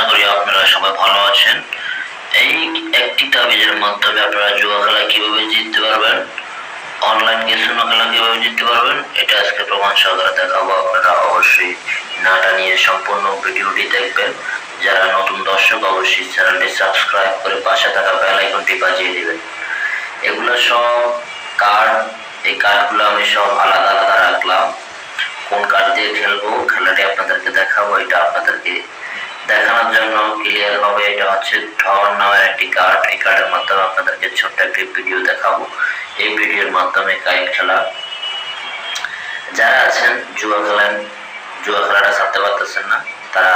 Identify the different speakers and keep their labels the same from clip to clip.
Speaker 1: আশা করি আপনারা সবাই ভালো আছেন। এই একটি তাবিজের মাধ্যমে আপনারা জুয়া খেলা কীভাবে জিততে পারবেন, অনলাইন ক্যাসিনো খেলা কীভাবে জিততে পারবেন, এটা আজকে প্রমাণ সহকারে দেখাবো। আপনারা অবশ্যই নাটা নিয়ে সম্পূর্ণ ভিডিওটি দেখবেন। যারা নতুন দর্শক, অবশ্যই চ্যানেলটি সাবস্ক্রাইব করে পাশে থাকা বেল আইকনটি বাজিয়ে দিবেন। এগুলো সব কার্ড, এই কার্ডগুলো আমি সব আলাদা আলাদা রাখলাম। কোন কার্ড দিয়ে খেলব, খেলাটি আপনাদেরকে দেখাবো, এটা আপনাদেরকে দেখানোর জন্য ক্লিয়ার হবে, এটা হচ্ছে ঠন নামের একটি কার্ড এই কার্ডের মাধ্যমে আপনাদেরকে ছোট্ট একটি ভিডিও দেখাবো। এই ভিডিওর মাধ্যমে কাইট খেলা। যারা আছেন জুয়া খেলেন জুয়া খেলাটা ছাড়তে পারতেছেন না, তারা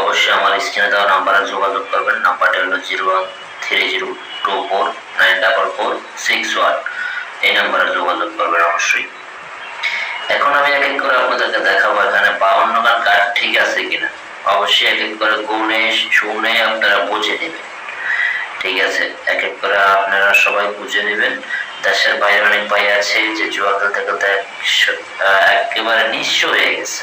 Speaker 1: অবশ্যই আমার স্ক্রিনে দেওয়া নাম্বারে যোগাযোগ করবেন। নাম্বারটা হলো zero one three zero two four nine double four six one এই নাম্বারে যোগাযোগ করবেন অবশ্যই। এখন আমি এক এক করে আপনাদেরকে দেখাবো এখানে বাউন্ন গান কার্ড ঠিক আছে কিনা। অবশ্যই এক এক করে গুনে শুনে আপনারা বুঝে নেবেন। ঠিক আছে? এক এক করে আপনারা সবাই বুঝে নেবেন। দেশের বাইরে অনেক ভাই আছে যে জুয়া খেলতে খেলতে একেবারে নিঃস্ব হয়ে গেছে।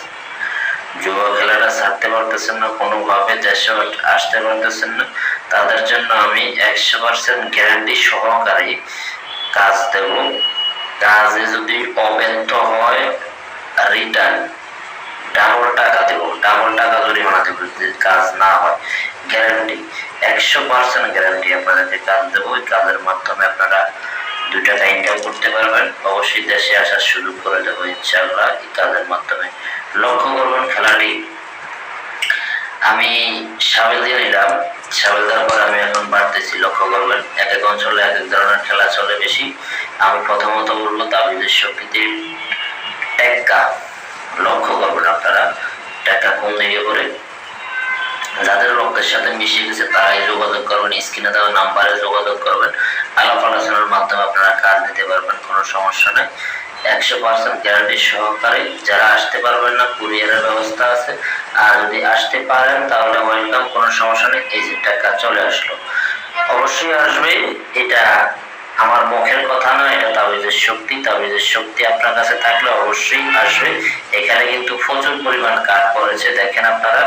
Speaker 1: জুয়া খেলাটা ছাড়তে পারতেছেন না, কোনোভাবে দেশে আসতে পারতেছেন না। তাদের জন্য আমি একশো পার্সেন্ট গ্যারান্টি সহকারে কাজ দেব। কাজে যদি অব্যর্থ হয় রিটার্ন ডাবল টাকা দেবো, ডাবল টাকা জরিমানা দেবো যদি কাজ না হয়। গ্যারান্টি একশো পার্সেন্ট গ্যারান্টি আপনাদেরকে কাজ দেবো, ওই কাজের মাধ্যমে আপনারা দুই টাকা ইনকাম করতে পারবেন। অবশ্যই দেশে আসার সুযোগ করে দেবো, ইনশাআল্লাহ, এই কাজের মাধ্যমে। লক্ষ্য করবেন খেলাটি, আমি সাবেল দিয়ে নিলাম। সাবেল দেওয়ার পর আমি এখন বাড়তেছি, লক্ষ্য করবেন, এক এক অঞ্চলে এক এক ধরনের খেলা চলে বেশি। আমি প্রথমত বলব তাবিজের শক্তিতে টেক্কা লক্ষ্য করবেন আপনারা। টেক্কা কোন দিকে করে যাদের রক্তের সাথে মিশে গেছে, তারাই যোগাযোগ করবেন, স্ক্রিনে দেওয়া নাম্বারে যোগাযোগ করবেন। আলাপ আলোচনার মাধ্যমে আপনারা কাজ নিতে পারবেন, কোনো সমস্যা নেই। একশো পার্সেন্ট গ্যারান্টি সহকারে যারা আসতে পারবেন না, কুরিয়ারের ব্যবস্থা আছে। আর যদি আসতে পারেন, তাহলে ওয়েলকাম কোনো সমস্যা নেই। এই যে টাকা চলে আসলো। অবশ্যই আসবে এটা আমার মুখের কথা নয় এটা তাবিজের শক্তি তাবিজের শক্তি আপনার কাছে থাকলে অবশ্যই আসবে। এখানে কিন্তু প্রচুর পরিমাণ কাঠ পড়েছে, দেখেন আপনারা।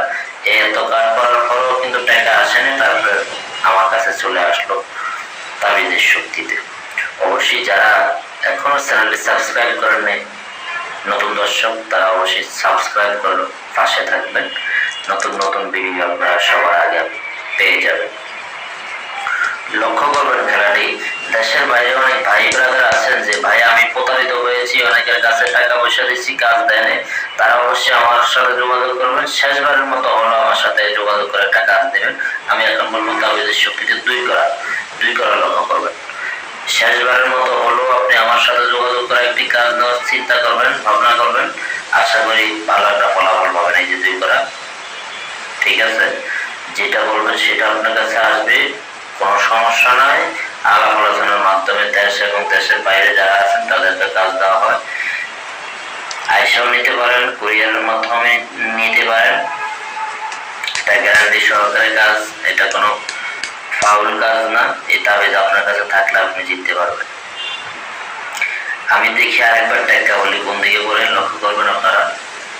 Speaker 1: এত কাঠ পড়ার পরেও কিন্তু টাকা আসেনি তারপরে আমার কাছে চলে আসলো তাবিজের শক্তিতে। অবশ্যই যারা এখনও চ্যানেলটি সাবস্ক্রাইব করেন নাই, নতুন দর্শক, তারা অবশ্যই সাবস্ক্রাইব করে পাশে থাকবেন। নতুন নতুন ভিডিও আপনারা সবার আগে পেয়ে যাবেন। লক্ষ্য করবেন, খেলাটি দেশের বাইরে অনেক ভাই ব্রাদার আছেন যে, ভাই, আমি প্রতারিত হয়েছি, অনেকের কাছে টাকা পয়সা দিচ্ছি, কাজ দেয়নি তারা অবশ্যই আমার সাথে যোগাযোগ করবেন। শেষবারের মতো হলো আমার সাথে যোগাযোগ করে টাকা দেবেন। আমি এখন বলব তাবিজের শক্তিতে দুই করা দুই করা লক্ষ্য করবেন। শেষবারের মতো হলো আপনি আমার সাথে যোগাযোগ করে একটি কাজ দেওয়ার চিন্তা করবেন, ভাবনা করবেন। আশা করি ভালো একটা ফলাফল পাবেন এই যে দুই করা। ঠিক আছে? যেটা বলবেন সেটা আপনার কাছে আসবে, কোনো সমস্যা নাই। আলাপ আলোচনার মাধ্যমে দেশ এবং দেশের বাইরে যারা আছেন, তাদেরকে কাজ দেওয়া হয়। আইসাও নিতে পারেন, কুরিয়ারের মাধ্যমে নিতে পারেন। এটা গ্যারান্টি সহকারে কাজ, এটা কোনো ফাউল কাজ না। এই তাবিজ আপনার কাছে থাকলে আপনি জিততে পারবেন। আমি দেখি আরেকবার ট্যাগা বলি, কোন দিকে পড়ে লক্ষ্য করবেন আপনারা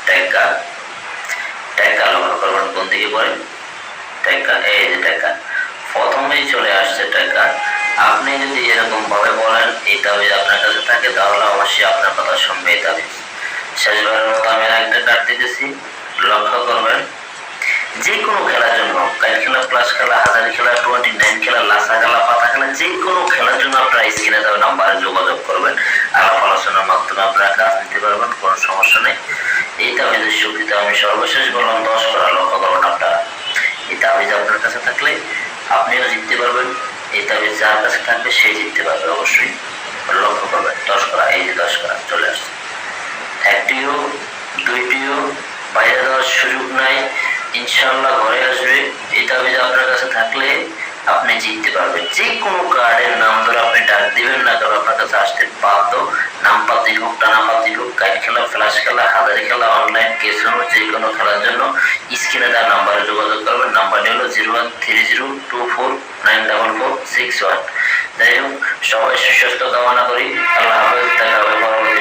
Speaker 1: ট্যাগা ট্যাগা লক্ষ্য করবেন, কোন দিকে বলেন ট্যাগা এই যে ট্যাগা প্রথমেই চলে আসছে ট্যাগা এই তাবিজ আপনার কাছে থাকে, তাহলে অবশ্যই আপনার কথা শুনবে এই তাবিজ শেষবারের মতো আমি একটা কার্ড দিতেছি। লক্ষ্য করবেন যে কোনো খেলার জন্য কাইট খেলা প্লাস খেলা, হাজারি খেলা টোয়েন্টি নাইন খেলা, লাসা খেলা, পাতা খেলা যে কোনো খেলার জন্য আপনারা স্ক্রিনে দেওয়া নাম্বারে যোগাযোগ করবেন। আলাপ আলোচনার মাধ্যমে আপনারা কাজ নিতে পারবেন, কোনো সমস্যা নেই। এই তাবিজের শক্তিতে আমি সর্বশেষ বললাম, দশ করা লক্ষ্য করবেন আপনারা। এই তাবিজ আপনার কাছে থাকলে আপনিও জিততে পারবেন। এই তাবিজ যার কাছে থাকবে, সে জিততে পারবে অবশ্যই। লক্ষ্য করবেন দশ করা এই যে দশ করা চলে আসছে একটিও দুইটিও বাইরে দেওয়ার সুযোগ নাই ইনশাল্লাহ ঘরে আসবে এই তাবিজ আপনার কাছে থাকলে আপনি জিততে পারবেন যে কোনো কার্ডের নাম ধরে আপনি ডাক দিবেন না কারণ আপনার কাছে আসতে বাধ্য নাম পাতি হোক টানা পাতি হোক কাইট খেলা ফ্ল্যাশ খেলা হাজারি খেলা অনলাইন কেসন যে কোনো খেলার জন্য স্ক্রিনে তার নাম্বারে যোগাযোগ করবেন নাম্বারটি হলো zero one three zero two four nine double four six one যাই হোক সবাই সুস্বাস্থ্য কামনা করি। আল্লাহ হাফেজ দেখা হবে